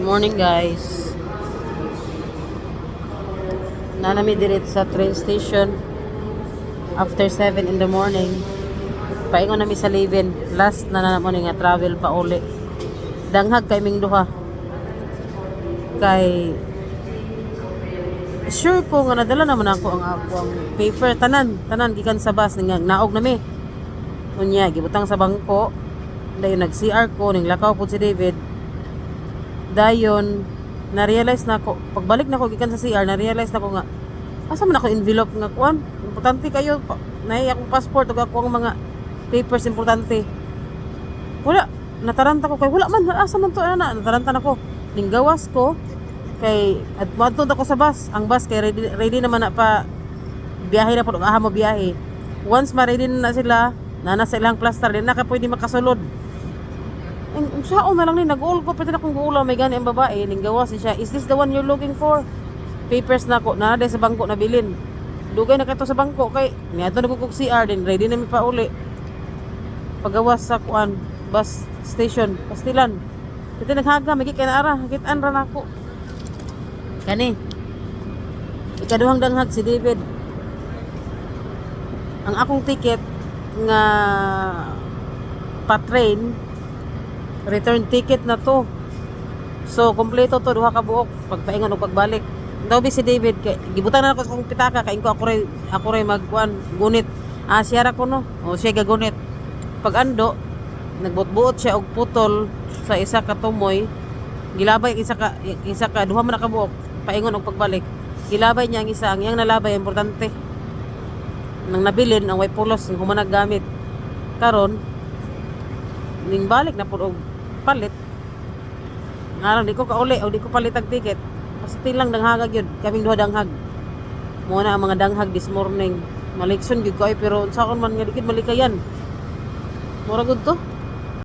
morning guys. Nanami diret sa train station after 7 in the morning. Paingon nami sa Leven. Last na na mo nga travel pa uli. Danghag kay ming duha. Kay sure ko nga nadala naman ako ang ako ang paper tanan tanan gikan sa bus nga naog nami. Unya gibutang sa bangko. Dayon nag CR ko ning lakaw pud si David dayon na-realize na ako pagbalik na ako gikan sa CR na-realize na ko nga asa man ako envelope nga kuan importante kayo pa, naay akong passport ug ako ang mga papers importante. Wala nataranta ko kay wala man asa man to ana nataranta na ko. Ning gawas ko kay at moadto ako sa bus ang bus kay ready, ready naman na pa biyahe na po aha mo biyahe. Once ma-ready na sila na nasa ilang plaster din na ka pwede makasulod sao na lang ni nag-all ko pwede na kong guulaw may gani ang babae ning gawas siya. Is this the one you're looking for? Papers na ko na sa bangko na bilin. Dugay na kato sa bangko kay niadto na ko CR din ready na mi pa uli. Pagawas sa kuan bus station pastilan. Ito naghaga may kay na ara kitaan ra nako kani ikaduhang danghag si David. Ang akong ticket nga pa-train return ticket na to. So, kompleto to duha ka buok pagpaingon og pagbalik. Daw si David kay gibutan na ako sa pitaka kay ko ako ray ako ray magkuan gunit. Ah, siya ra ko no. O siya gagunit. Pag ando nagbutbuot siya og putol sa isa ka tumoy. Gilabay isa ka isa ka duha man ka buok paingon og pagbalik. Gilabay niya ang isa ang iyang nalabay importante. Nang nabilin ang way pulos ang humanag gamit. Karon ning balik na pud og palit. Nga lang di ko kauli o di ko palit ang ticket. Basta lang danghagag yun. Kaming duha danghag. Mo na ang mga danghag this morning. Malikson gyud ko ay pero unsa kon man nga dikit malikayan. Mura gud to